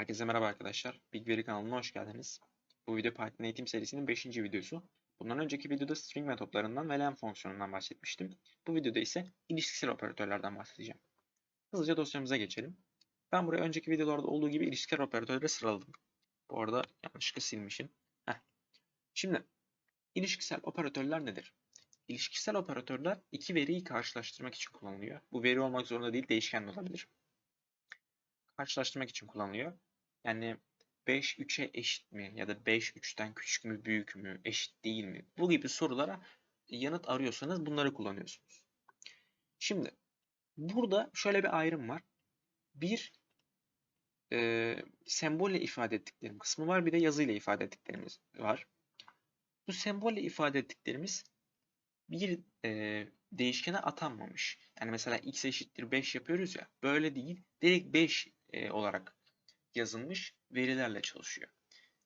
Herkese merhaba arkadaşlar. Big Veri kanalına hoş geldiniz. Bu video Python eğitim serisinin 5. videosu. Bundan önceki videoda string metotlarından ve len fonksiyonundan bahsetmiştim. Bu videoda ise ilişkisel operatörlerden bahsedeceğim. Hızlıca dosyamıza geçelim. Ben buraya önceki videolarda olduğu gibi ilişkisel operatörleri sıraladım. Bu arada yanlışlıkla silmişim. Heh. Şimdi ilişkisel operatörler nedir? İlişkisel operatörler iki veriyi karşılaştırmak için kullanılıyor. Bu veri olmak zorunda değil, değişken de olabilir karşılaştırmak için kullanılıyor. Yani 5 3'e eşit mi ya da 5 3'ten küçük mü, büyük mü, eşit değil mi? Bu gibi sorulara yanıt arıyorsanız bunları kullanıyorsunuz. Şimdi burada şöyle bir ayrım var. Bir e, sembolle ifade ettiklerim kısmı var. Bir de yazıyla ifade ettiklerimiz var. Bu sembolle ifade ettiklerimiz bir e, değişkene atanmamış. Yani mesela x eşittir 5 yapıyoruz ya. Böyle değil. Direkt 5 e, olarak yazılmış verilerle çalışıyor.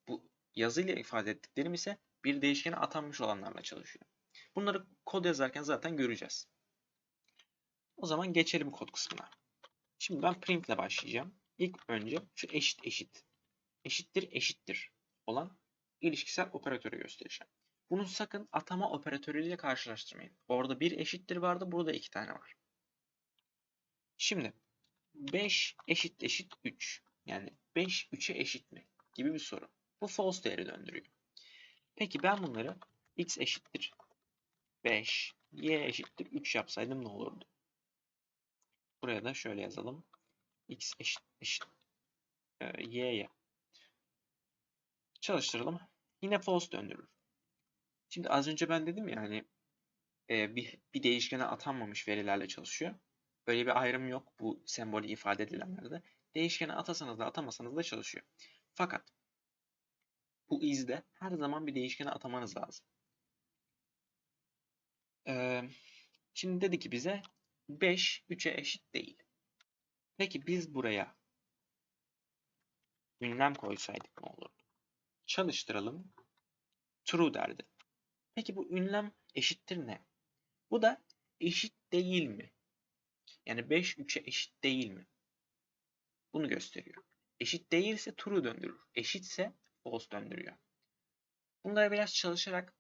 Bu yazıyla ifade ettiklerim ise bir değişkene atanmış olanlarla çalışıyor. Bunları kod yazarken zaten göreceğiz. O zaman geçelim kod kısmına. Şimdi ben print ile başlayacağım. İlk önce şu eşit eşit, eşittir eşittir olan ilişkisel operatörü göstereceğim. Bunu sakın atama operatörüyle karşılaştırmayın. Orada bir eşittir vardı, burada iki tane var. Şimdi 5 eşit eşit 3. Yani 5 3'e eşit mi? Gibi bir soru. Bu false değeri döndürüyor. Peki ben bunları x eşittir 5, y eşittir 3 yapsaydım ne olurdu? Buraya da şöyle yazalım. x eşit eşit e, y'ye. Çalıştıralım. Yine false döndürür. Şimdi az önce ben dedim ya hani e, bir, bir değişkene atanmamış verilerle çalışıyor. Böyle bir ayrım yok bu sembolü ifade edilenlerde. Değişkene atasanız da atamasanız da çalışıyor. Fakat bu izde her zaman bir değişkene atamanız lazım. Ee, şimdi dedi ki bize 5 3'e eşit değil. Peki biz buraya ünlem koysaydık ne olurdu? Çalıştıralım. True derdi. Peki bu ünlem eşittir ne? Bu da eşit değil mi? Yani 5 3'e eşit değil mi? Bunu gösteriyor. Eşit değilse true döndürür. Eşitse false döndürüyor. Bunları biraz çalışarak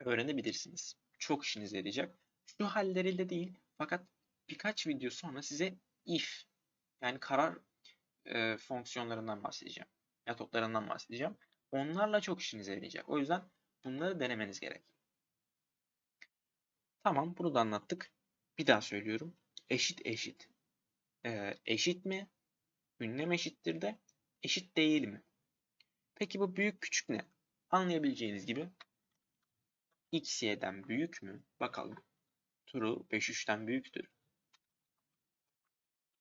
öğrenebilirsiniz. Çok işinize yarayacak. Şu halleriyle değil fakat birkaç video sonra size if yani karar e, fonksiyonlarından bahsedeceğim. Metotlarından bahsedeceğim. Onlarla çok işinize yarayacak. O yüzden bunları denemeniz gerek. Tamam bunu da anlattık. Bir daha söylüyorum eşit eşit. Ee, eşit mi? Ünlem eşittir de eşit değil mi? Peki bu büyük küçük ne? Anlayabileceğiniz gibi x y'den büyük mü? Bakalım. True 5 3'ten büyüktür.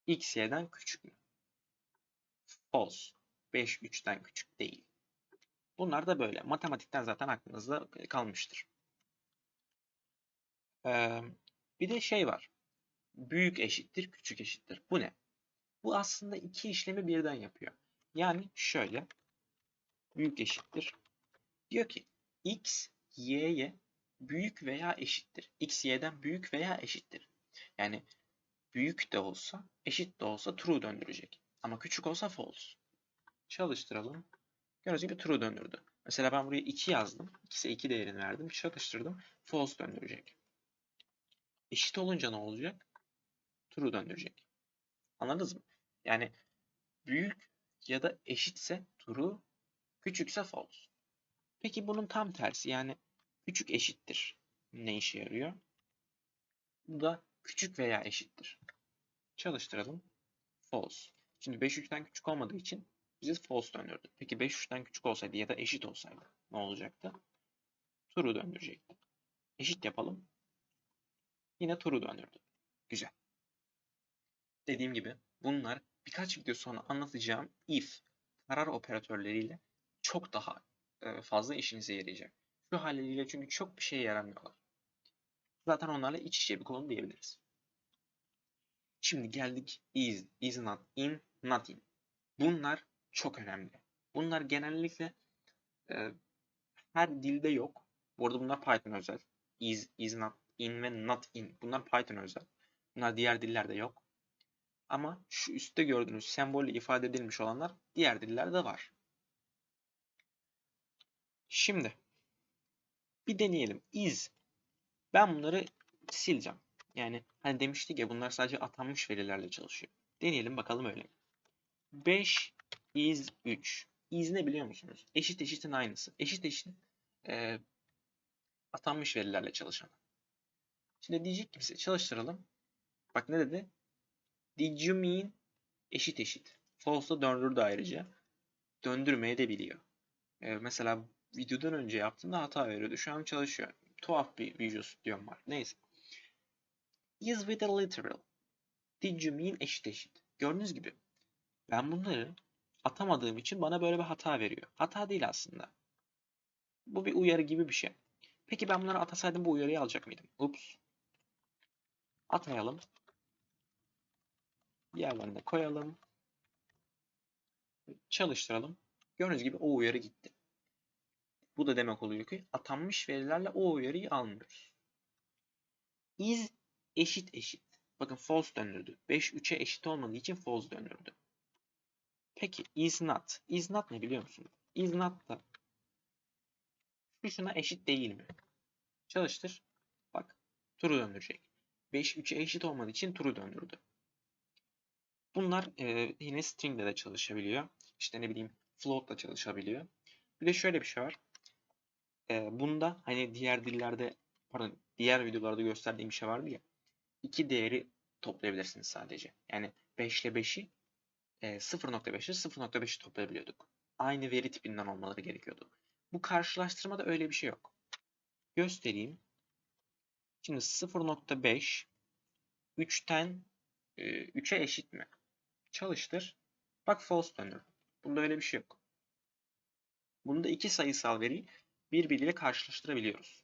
x y'den küçük mü? False. 5 3'ten küçük değil. Bunlar da böyle. Matematikten zaten aklınızda kalmıştır. Ee, bir de şey var büyük eşittir, küçük eşittir. Bu ne? Bu aslında iki işlemi birden yapıyor. Yani şöyle büyük eşittir. Diyor ki x y'ye büyük veya eşittir. x y'den büyük veya eşittir. Yani büyük de olsa, eşit de olsa true döndürecek. Ama küçük olsa false. Çalıştıralım. Gördüğünüz gibi true döndürdü. Mesela ben buraya 2 yazdım. X'e 2 değerini verdim. Çalıştırdım. False döndürecek. Eşit olunca ne olacak? true döndürecek. Anladınız mı? Yani büyük ya da eşitse true, küçükse false. Peki bunun tam tersi yani küçük eşittir. Ne işe yarıyor? Bu da küçük veya eşittir. Çalıştıralım. False. Şimdi 5 3'ten küçük olmadığı için bize false döndürdü. Peki 5 3'ten küçük olsaydı ya da eşit olsaydı ne olacaktı? True döndürecekti. Eşit yapalım. Yine true döndürdü. Güzel. Dediğim gibi bunlar birkaç video sonra anlatacağım if karar operatörleriyle çok daha e, fazla işinize yarayacak. Şu halleriyle çünkü çok bir şeye yaramıyorlar. Zaten onlarla iç içe bir konu diyebiliriz. Şimdi geldik is, is not, in, not in. Bunlar çok önemli. Bunlar genellikle e, her dilde yok. Bu arada bunlar Python özel. Is, is not, in ve not in. Bunlar Python özel. Bunlar diğer dillerde yok. Ama şu üstte gördüğünüz sembolle ifade edilmiş olanlar diğer dillerde var. Şimdi bir deneyelim. Is. Ben bunları sileceğim. Yani hani demiştik ya bunlar sadece atanmış verilerle çalışıyor. Deneyelim bakalım öyle mi? 5 is 3. Is ne biliyor musunuz? Eşit eşitin aynısı. Eşit eşitin e, atanmış verilerle çalışan. Şimdi diyecek ki bize çalıştıralım. Bak ne dedi? Did you mean eşit eşit. False'da döndürdü ayrıca. Döndürmeye de biliyor. E, mesela videodan önce yaptığımda hata veriyordu. Şu an çalışıyor. Tuhaf bir Visual Studio'm var. Neyse. Is with a literal. Did you mean eşit eşit. Gördüğünüz gibi ben bunları atamadığım için bana böyle bir hata veriyor. Hata değil aslında. Bu bir uyarı gibi bir şey. Peki ben bunları atasaydım bu uyarıyı alacak mıydım? Ups. Atmayalım. Diğerlerine koyalım. Çalıştıralım. Gördüğünüz gibi o uyarı gitti. Bu da demek oluyor ki atanmış verilerle o uyarıyı almıyoruz. Is eşit eşit. Bakın false döndürdü. 5 3'e eşit olmadığı için false döndürdü. Peki is not. Is not ne biliyor musun? Is not da şu şuna eşit değil mi? Çalıştır. Bak true döndürecek. 5 3'e eşit olmadığı için true döndürdü. Bunlar e, yine string'de de çalışabiliyor. İşte ne bileyim float'la çalışabiliyor. Bir de şöyle bir şey var. E, bunda hani diğer dillerde pardon diğer videolarda gösterdiğim bir şey vardı ya. iki değeri toplayabilirsiniz sadece. Yani 5 ile 5'i e, 0.5'i 0.5'i toplayabiliyorduk. Aynı veri tipinden olmaları gerekiyordu. Bu karşılaştırmada öyle bir şey yok. Göstereyim. Şimdi 0.5 3'ten e, 3'e eşit mi? Çalıştır. Bak false dönür. Bunda öyle bir şey yok. Bunda iki sayısal veriyi birbiriyle karşılaştırabiliyoruz.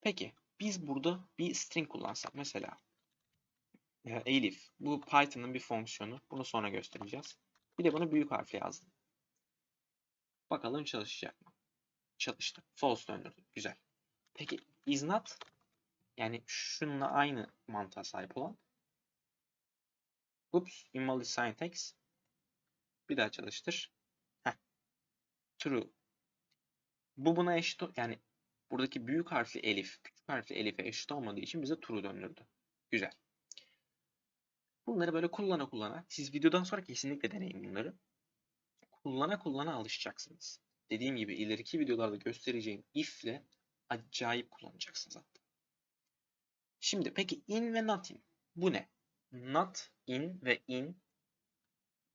Peki biz burada bir string kullansak mesela Elif. Bu Python'ın bir fonksiyonu. Bunu sonra göstereceğiz. Bir de bunu büyük harfle yazdım. Bakalım çalışacak mı? Çalıştı. False döndürdü. Güzel. Peki is not yani şununla aynı mantığa sahip olan Oops, invalid syntax. Bir daha çalıştır. Heh. True. Bu buna eşit yani buradaki büyük harfli elif, küçük harfli elife eşit olmadığı için bize true döndürdü. Güzel. Bunları böyle kullana kullana, siz videodan sonra kesinlikle deneyin bunları. Kullana kullana alışacaksınız. Dediğim gibi ileriki videolarda göstereceğim if ile acayip kullanacaksınız hatta. Şimdi peki in ve not in bu ne? Not in ve in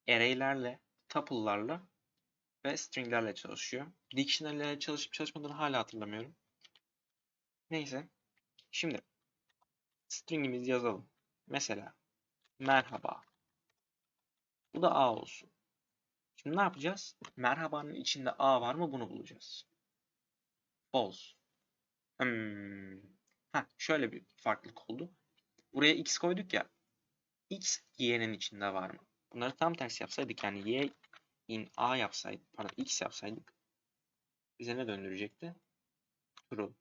array'lerle, tuple'larla ve string'lerle çalışıyor. Dictionary'lerle çalışıp çalışmadığını hala hatırlamıyorum. Neyse. Şimdi string'imizi yazalım. Mesela merhaba. Bu da A olsun. Şimdi ne yapacağız? Merhabanın içinde A var mı bunu bulacağız. False. Hmm. Heh, şöyle bir farklılık oldu. Buraya x koyduk ya. X y'nin içinde var mı? Bunları tam tersi yapsaydık yani y in a yapsaydık, pardon x yapsaydık bize ne döndürecekti? True.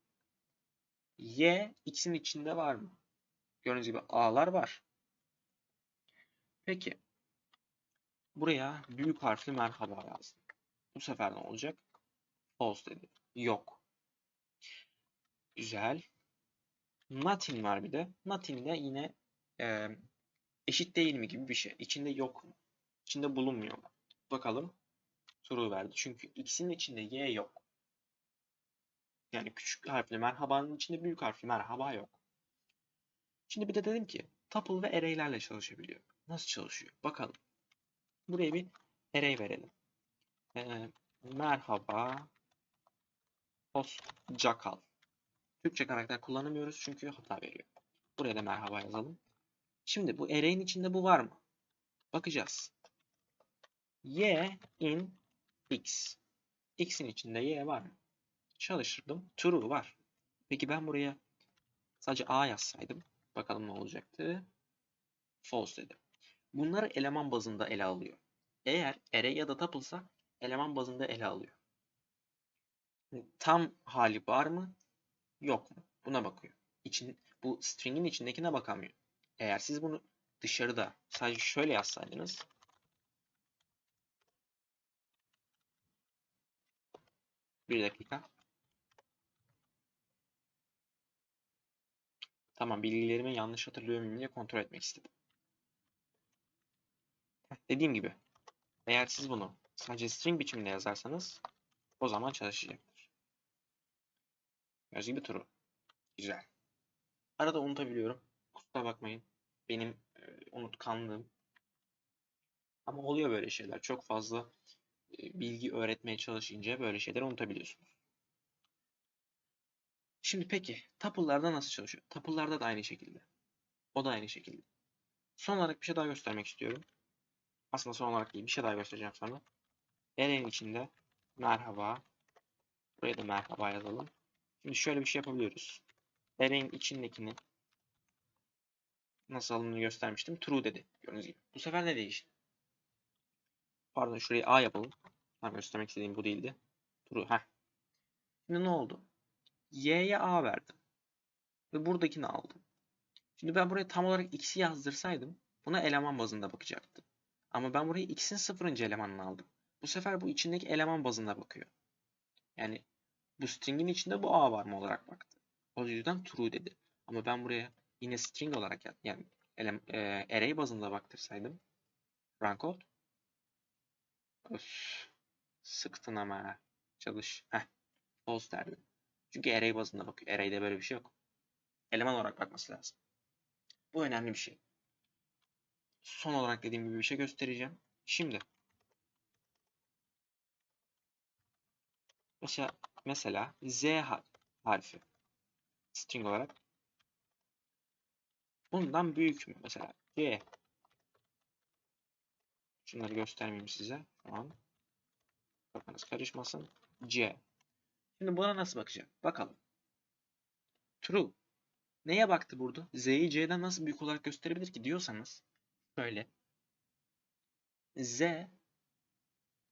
y x'in içinde var mı? Gördüğünüz gibi a'lar var. Peki. Buraya büyük harfli merhaba yazdım. Bu sefer ne olacak? False dedi. Yok. Güzel. Nothing var bir de. Nothing de yine e, eşit değil mi gibi bir şey. İçinde yok mu? İçinde bulunmuyor mu? Bakalım. True verdi. Çünkü x'in içinde y yok. Yani küçük harfli merhabanın içinde büyük harfli merhaba yok. Şimdi bir de dedim ki tuple ve array'lerle çalışabiliyor. Nasıl çalışıyor? Bakalım. Buraya bir array verelim. Ee, merhaba hoşça kal. Türkçe karakter kullanamıyoruz çünkü hata veriyor. Buraya da merhaba yazalım. Şimdi bu array'in içinde bu var mı? Bakacağız. Y in x. X'in içinde y var mı? Çalıştırdım. True var. Peki ben buraya sadece a yazsaydım bakalım ne olacaktı? False dedi. Bunları eleman bazında ele alıyor. Eğer array ya da tuple'sa eleman bazında ele alıyor. Tam hali var mı? Yok mu? Buna bakıyor. İçin, bu string'in içindekine bakamıyor. Eğer siz bunu dışarıda sadece şöyle yazsaydınız bir dakika. Tamam bilgilerimi yanlış hatırlıyor muyum diye kontrol etmek istedim. Dediğim gibi eğer siz bunu sadece string biçiminde yazarsanız o zaman çalışacaktır. Gördüğünüz gibi true. Güzel. Arada unutabiliyorum. Kusura bakmayın. Benim e, unutkanlığım. Ama oluyor böyle şeyler. Çok fazla e, bilgi öğretmeye çalışınca böyle şeyleri unutabiliyorsunuz. Şimdi peki tuple'larda nasıl çalışıyor? Tuple'larda da aynı şekilde. O da aynı şekilde. Son olarak bir şey daha göstermek istiyorum. Aslında son olarak değil bir şey daha göstereceğim sana. Array'in içinde merhaba. Buraya da merhaba yazalım. Şimdi şöyle bir şey yapabiliyoruz. Array'in içindekini nasıl alındığını göstermiştim. True dedi. Gördüğünüz gibi. Bu sefer ne değişti? Pardon şurayı A yapalım. Tam göstermek istediğim bu değildi. True. Heh. Şimdi ne oldu? Y'ye A verdim. Ve buradakini aldım. Şimdi ben buraya tam olarak x'i yazdırsaydım buna eleman bazında bakacaktı. Ama ben buraya x'in sıfırıncı elemanını aldım. Bu sefer bu içindeki eleman bazında bakıyor. Yani bu string'in içinde bu A var mı olarak baktı. O yüzden true dedi. Ama ben buraya yine string olarak ya- yani elem, e, array bazında baktırsaydım run code Öf, sıktın ama. Çalış. Heh. False derdim. Çünkü array bazında bakıyor. Array'de böyle bir şey yok. Eleman olarak bakması lazım. Bu önemli bir şey. Son olarak dediğim gibi bir şey göstereceğim. Şimdi mesela mesela Z har- harfi string olarak bundan büyük mü? Mesela C. Şunları göstermeyeyim size an. Kafanız karışmasın. C. Şimdi buna nasıl bakacağım? Bakalım. True. Neye baktı burada? Z'yi C'den nasıl büyük olarak gösterebilir ki diyorsanız şöyle. Z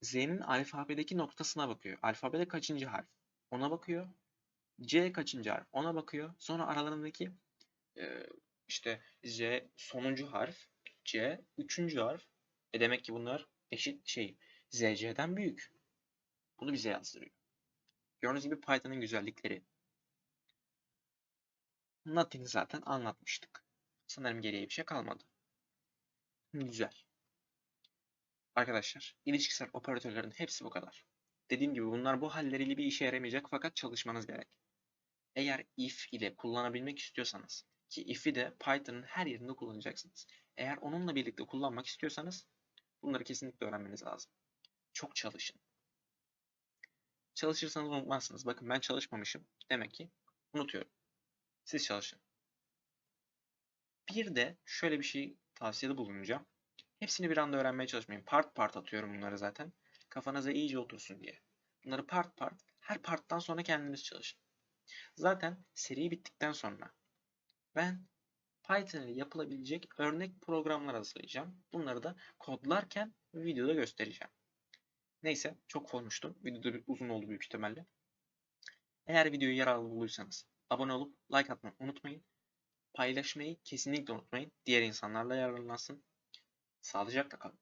Z'nin alfabedeki noktasına bakıyor. Alfabede kaçıncı harf? Ona bakıyor. C kaçıncı harf? Ona bakıyor. Sonra aralarındaki e, işte Z sonuncu harf. C üçüncü harf. E demek ki bunlar eşit şey. ZC'den büyük. Bunu bize yazdırıyor. Gördüğünüz gibi Python'ın güzellikleri. Nothing'i zaten anlatmıştık. Sanırım geriye bir şey kalmadı. Güzel. Arkadaşlar, ilişkisel operatörlerin hepsi bu kadar. Dediğim gibi bunlar bu halleriyle bir işe yaramayacak fakat çalışmanız gerek. Eğer if ile kullanabilmek istiyorsanız ki if'i de Python'ın her yerinde kullanacaksınız. Eğer onunla birlikte kullanmak istiyorsanız bunları kesinlikle öğrenmeniz lazım. Çok çalışın. Çalışırsanız unutmazsınız. Bakın ben çalışmamışım. Demek ki unutuyorum. Siz çalışın. Bir de şöyle bir şey tavsiyede bulunacağım. Hepsini bir anda öğrenmeye çalışmayın. Part part atıyorum bunları zaten. Kafanıza iyice otursun diye. Bunları part part, her parttan sonra kendiniz çalışın. Zaten seri bittikten sonra ben Python ile yapılabilecek örnek programlar hazırlayacağım. Bunları da kodlarken videoda göstereceğim. Neyse çok konuştum. Video da uzun oldu büyük ihtimalle. Eğer videoyu yararlı bulduysanız abone olup like atmayı unutmayın. Paylaşmayı kesinlikle unutmayın. Diğer insanlarla yararlansın. Sağlıcakla kalın.